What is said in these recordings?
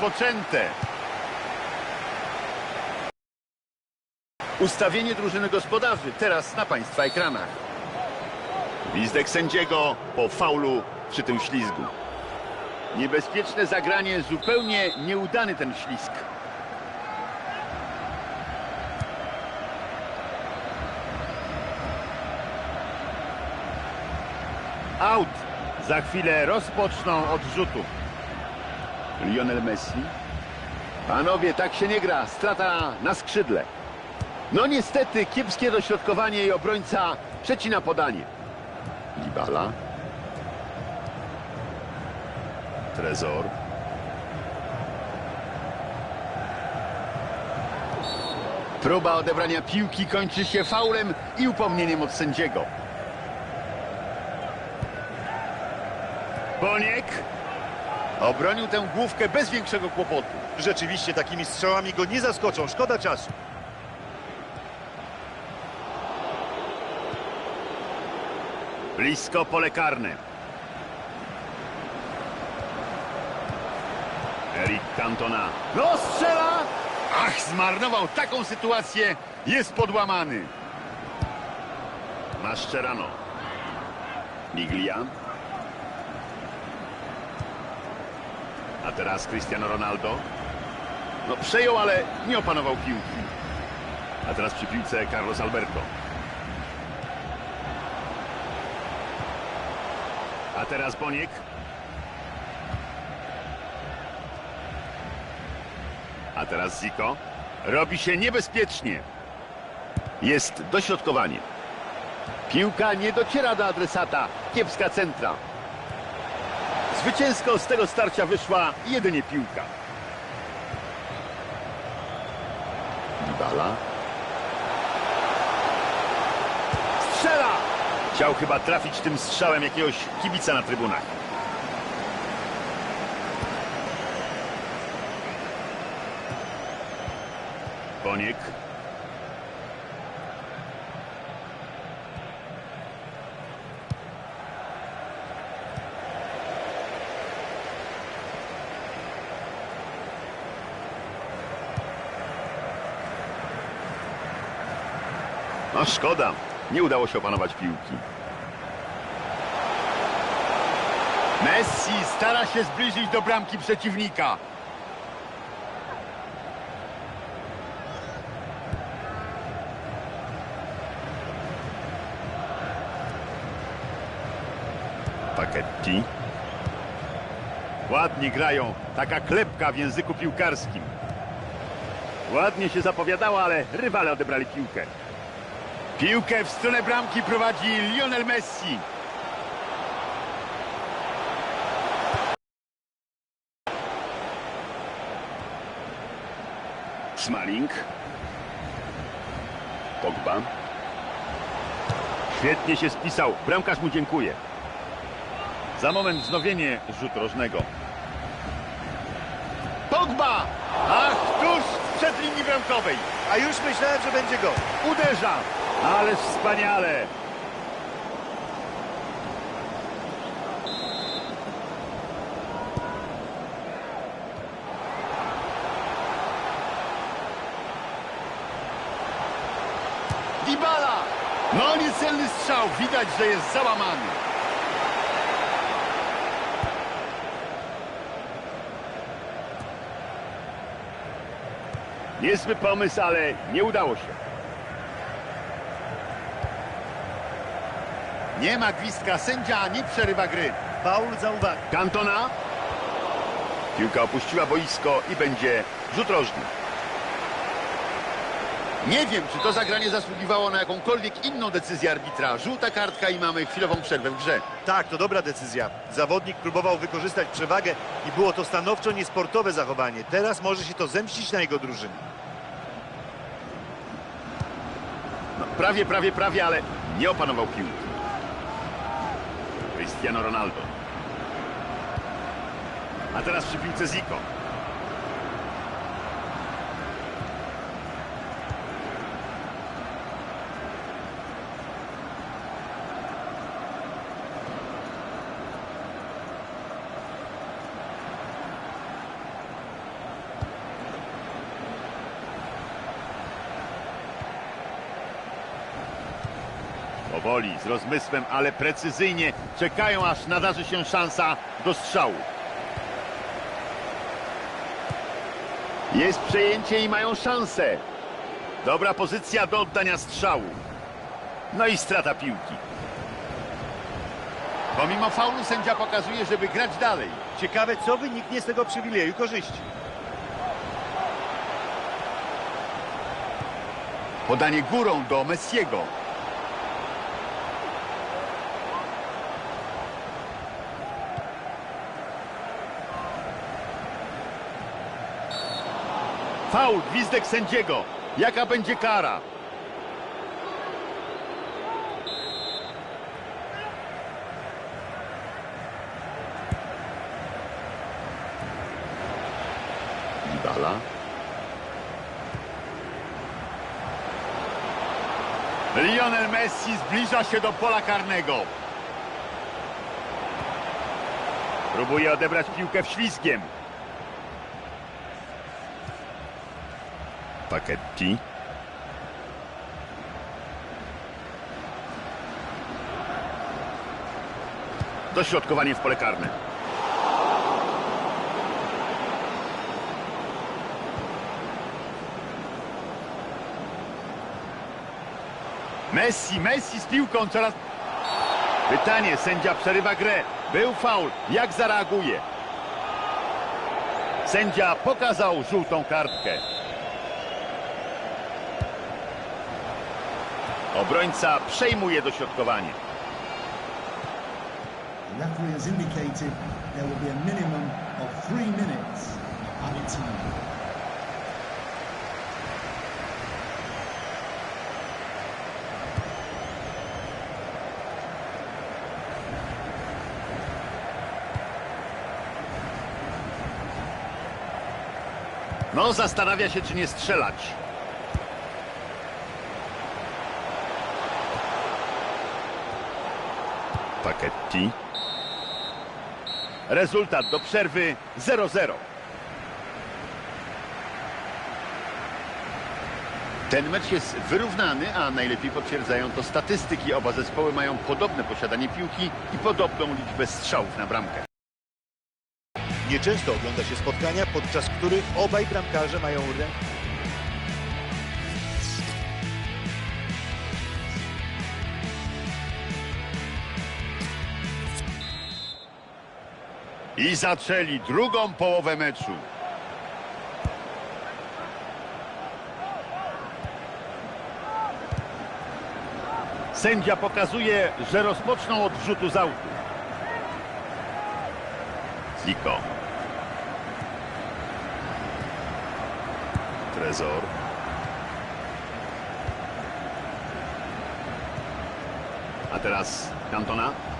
rozpoczęte. Ustawienie drużyny gospodarzy teraz na Państwa ekranach. Gwizdek sędziego po faulu przy tym ślizgu. Niebezpieczne zagranie, zupełnie nieudany ten ślizg. Out. Za chwilę rozpoczną od rzutu. Lionel Messi. Panowie, tak się nie gra. Strata na skrzydle. No niestety, kiepskie dośrodkowanie i obrońca przecina podanie. Dybala. Trezor. Próba odebrania piłki kończy się faulem i upomnieniem od sędziego. Boniek obronił tę główkę bez większego kłopotu. Rzeczywiście takimi strzałami go nie zaskoczą. Szkoda czasu. Blisko pole karne. Eric Cantona. No strzela! Ach, zmarnował taką sytuację. Jest podłamany. Maszczerano. Miglia. Teraz Cristiano Ronaldo. No przejął, ale nie opanował piłki. A teraz przy piłce Carlos Alberto. A teraz Boniek. A teraz Ziko. Robi się niebezpiecznie. Jest dośrodkowanie. Piłka nie dociera do adresata. Kiepska centra. Zwycięsko z tego starcia wyszła jedynie piłka. Dybala. Strzela! Chciał chyba trafić tym strzałem jakiegoś kibica na trybunach. Boniek. No szkoda, nie udało się opanować piłki. Messi stara się zbliżyć do bramki przeciwnika. Paketti. Ładnie grają. Taka klepka w języku piłkarskim. Ładnie się zapowiadała, ale rywale odebrali piłkę. Piłkę w stronę bramki prowadzi Lionel Messi. Smalling. Pogba. Świetnie się spisał. Bramkarz mu dziękuję. Za moment wznowienie rzutu rożnego. Pogba! Ach, tuż przed linii bramkowej. A już myślałem, że będzie gol. Uderza! Ależ wspaniale! Dybala! No niecelny strzał, widać, że jest załamany. Niezły pomysł, ale nie udało się. Nie ma gwizdka, sędzia nie przerywa gry. Faul za uwagę. Cantona. Piłka opuściła boisko i będzie rzut rożny. Nie wiem, czy to zagranie zasługiwało na jakąkolwiek inną decyzję arbitra. Żółta kartka i mamy chwilową przerwę w grze. Tak, to dobra decyzja. Zawodnik próbował wykorzystać przewagę i było to stanowczo niesportowe zachowanie. Teraz może się to zemścić na jego drużynie. No, prawie, prawie, prawie, ale nie opanował piłki. Cristiano Ronaldo. A teraz przy piłce Zico. Powoli, z rozmysłem, ale precyzyjnie czekają, aż nadarzy się szansa do strzału. Jest przejęcie i mają szansę. Dobra pozycja do oddania strzału. No i strata piłki. Pomimo faulu sędzia pokazuje, żeby grać dalej. Ciekawe, co wyniknie z tego przywileju korzyści. Podanie górą do Messiego. Faul, gwizdek sędziego. Jaka będzie kara? Dybala. Lionel Messi zbliża się do pola karnego. Próbuje odebrać piłkę wślizgiem. Paketti. Dośrodkowanie w pole karne. Messi, Messi z piłką coraz... Pytanie, sędzia przerywa grę. Był faul. Jak zareaguje? Sędzia pokazał żółtą kartkę. Obrońca przejmuje dośrodkowanie. The referee has indicated there will be a minimum of three minutes added time. No, zastanawia się, czy nie strzelać. Paketti. Rezultat do przerwy 0-0. Ten mecz jest wyrównany, a najlepiej potwierdzają to statystyki. Oba zespoły mają podobne posiadanie piłki i podobną liczbę strzałów na bramkę. Nieczęsto ogląda się spotkania, podczas których obaj bramkarze mają rę... I zaczęli drugą połowę meczu. Sędzia pokazuje, że rozpoczną od rzutu z autu. Ziko. Trezor. A teraz Cantona.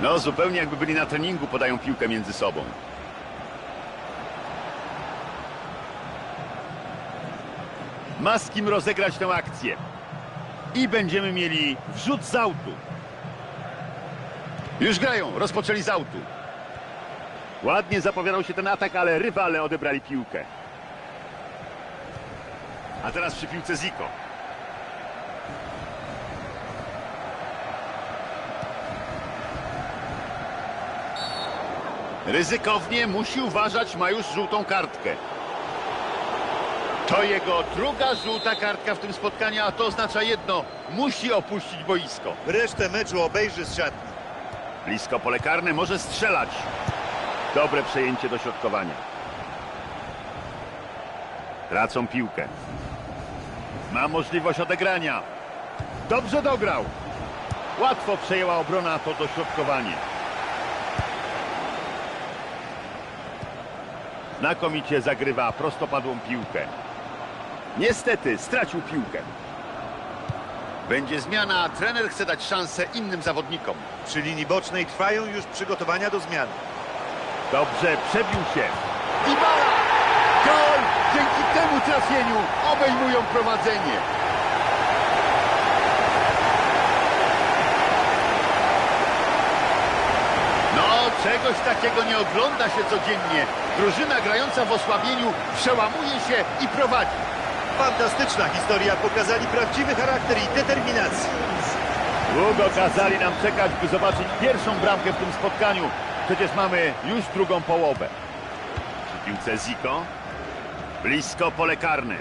No, zupełnie jakby byli na treningu, podają piłkę między sobą. Ma z kim rozegrać tę akcję. I będziemy mieli wrzut z autu. Już grają, rozpoczęli z autu. Ładnie zapowiadał się ten atak, ale rywale odebrali piłkę. A teraz przy piłce Ziko. Ryzykownie musi uważać, ma już żółtą kartkę. To jego druga żółta kartka w tym spotkaniu, a to oznacza jedno. Musi opuścić boisko. Resztę meczu obejrzy z szatni. Blisko pole karne, może strzelać. Dobre przejęcie do środkowania. Tracą piłkę. Ma możliwość odegrania. Dobrze dograł. Łatwo przejęła obrona to dośrodkowanie. Znakomicie zagrywa prostopadłą piłkę. Niestety stracił piłkę. Będzie zmiana, trener chce dać szansę innym zawodnikom. Przy linii bocznej trwają już przygotowania do zmiany. Dobrze, przebił się. Dybala! Gol! Dzięki temu trafieniu obejmują prowadzenie. No, czegoś takiego nie ogląda się codziennie. Drużyna grająca w osłabieniu przełamuje się i prowadzi. Fantastyczna historia, pokazali prawdziwy charakter i determinację. Długo kazali nam czekać, by zobaczyć pierwszą bramkę w tym spotkaniu. Przecież mamy już drugą połowę. Przy piłce Ziko. Blisko pole karne.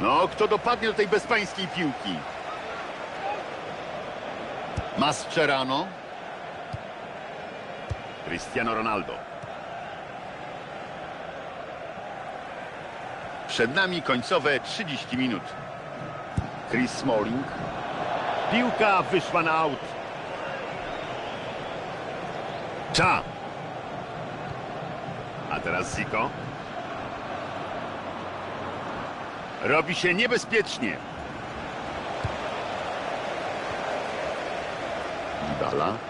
No, kto dopadnie do tej bezpańskiej piłki? Mascherano. Cristiano Ronaldo. Przed nami końcowe 30 minut. Chris Smalling. Piłka wyszła na aut. Cza. A teraz Ziko. Robi się niebezpiecznie. Dybala.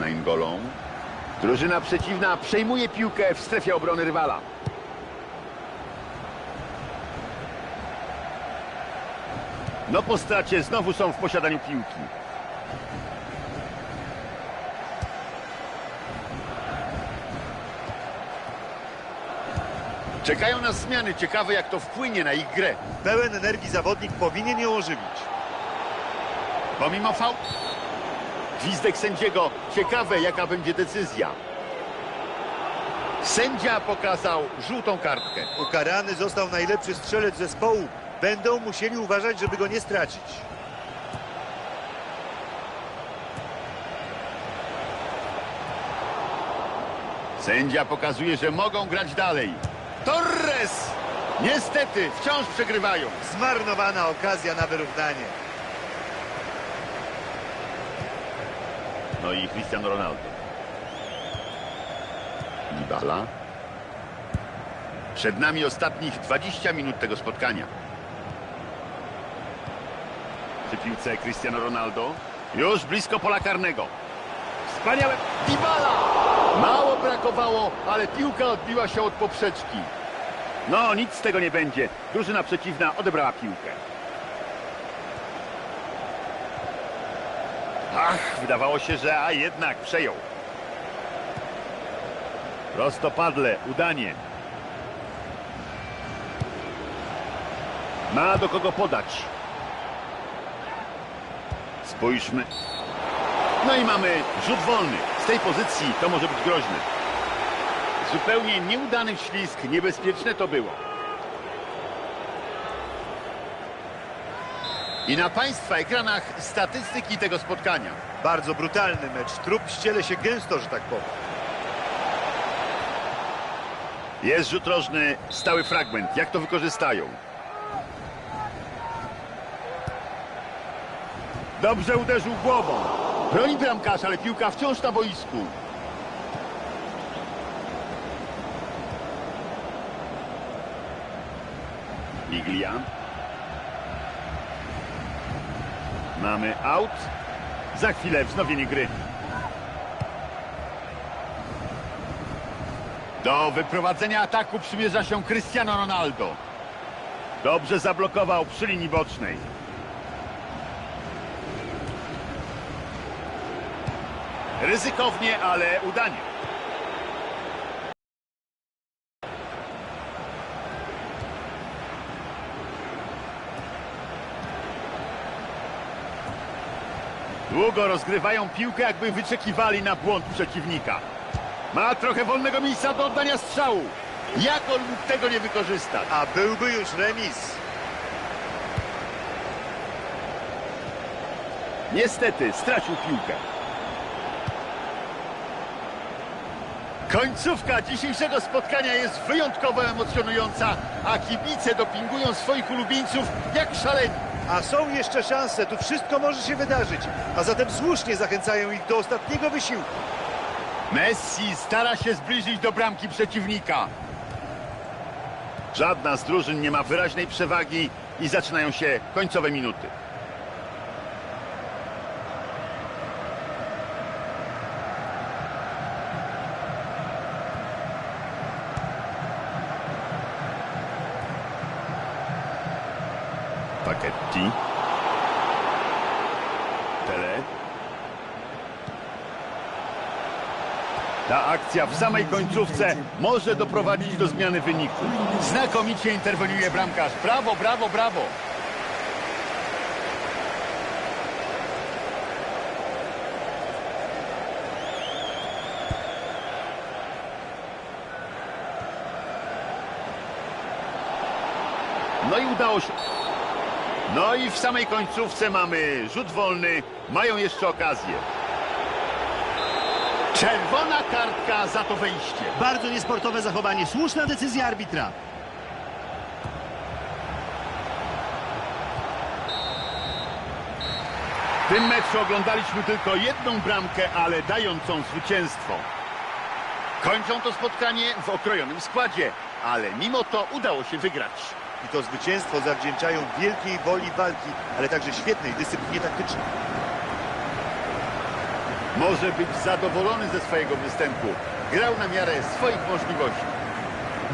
Naingolą. Drużyna przeciwna przejmuje piłkę w strefie obrony rywala. No po stracie znowu są w posiadaniu piłki. Czekają nas zmiany. Ciekawe jak to wpłynie na ich grę. Pełen energii zawodnik powinien ją ożywić. Pomimo fał... Gwizdek sędziego. Ciekawe jaka będzie decyzja. Sędzia pokazał żółtą kartkę. Ukarany został najlepszy strzelec zespołu. Będą musieli uważać, żeby go nie stracić. Sędzia pokazuje, że mogą grać dalej. Torres! Niestety, wciąż przegrywają. Zmarnowana okazja na wyrównanie. No i Cristiano Ronaldo. Dybala. Przed nami ostatnich 20 minut tego spotkania. Przy piłce Cristiano Ronaldo. Już blisko pola karnego. Wspaniałe... Dybala! Mało brakowało, ale piłka odbiła się od poprzeczki. No, nic z tego nie będzie. Drużyna przeciwna odebrała piłkę. Ach, wydawało się, że a jednak przejął. Prostopadle, udanie. Ma do kogo podać. Spójrzmy. No i mamy rzut wolny. Z tej pozycji to może być groźne. Zupełnie nieudany ślisk, niebezpieczne to było. I na Państwa ekranach statystyki tego spotkania. Bardzo brutalny mecz. Trup ściele się gęsto, że tak powiem. Jest rzut rożny, stały fragment. Jak to wykorzystają? Dobrze uderzył głową. Broni bramkarz, ale piłka wciąż na boisku. Iglia. Mamy out. Za chwilę wznowienie gry. Do wyprowadzenia ataku przymierza się Cristiano Ronaldo. Dobrze zablokował przy linii bocznej. Ryzykownie, ale udanie. Długo rozgrywają piłkę, jakby wyczekiwali na błąd przeciwnika. Ma trochę wolnego miejsca do oddania strzału. Jak on mógł tego nie wykorzystać? A byłby już remis. Niestety stracił piłkę. Końcówka dzisiejszego spotkania jest wyjątkowo emocjonująca, a kibice dopingują swoich ulubieńców jak szaleni. A są jeszcze szanse. Tu wszystko może się wydarzyć. A zatem słusznie zachęcają ich do ostatniego wysiłku. Messi stara się zbliżyć do bramki przeciwnika. Żadna z drużyn nie ma wyraźnej przewagi i zaczynają się końcowe minuty. Ta akcja w samej końcówce może doprowadzić do zmiany wyniku. Znakomicie interweniuje bramkarz. Brawo, brawo, brawo. No i udało się. No i w samej końcówce mamy rzut wolny. Mają jeszcze okazję. Czerwona kartka za to wejście. Bardzo niesportowe zachowanie. Słuszna decyzja arbitra. W tym meczu oglądaliśmy tylko jedną bramkę, ale dającą zwycięstwo. Kończą to spotkanie w okrojonym składzie, ale mimo to udało się wygrać. I to zwycięstwo zawdzięczają wielkiej woli walki, ale także świetnej dyscyplinie taktycznej. Może być zadowolony ze swojego występu. Grał na miarę swoich możliwości.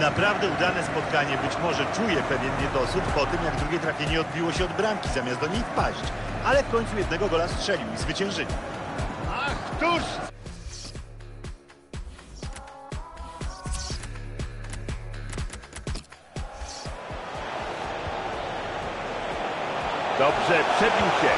Naprawdę udane spotkanie. Być może czuje pewien niedosyt po tym, jak drugie trafienie odbiło się od bramki, zamiast do niej wpaść. Ale w końcu jednego gola strzelił i zwyciężyli. Ach, tuż! Dobrze, przebił się.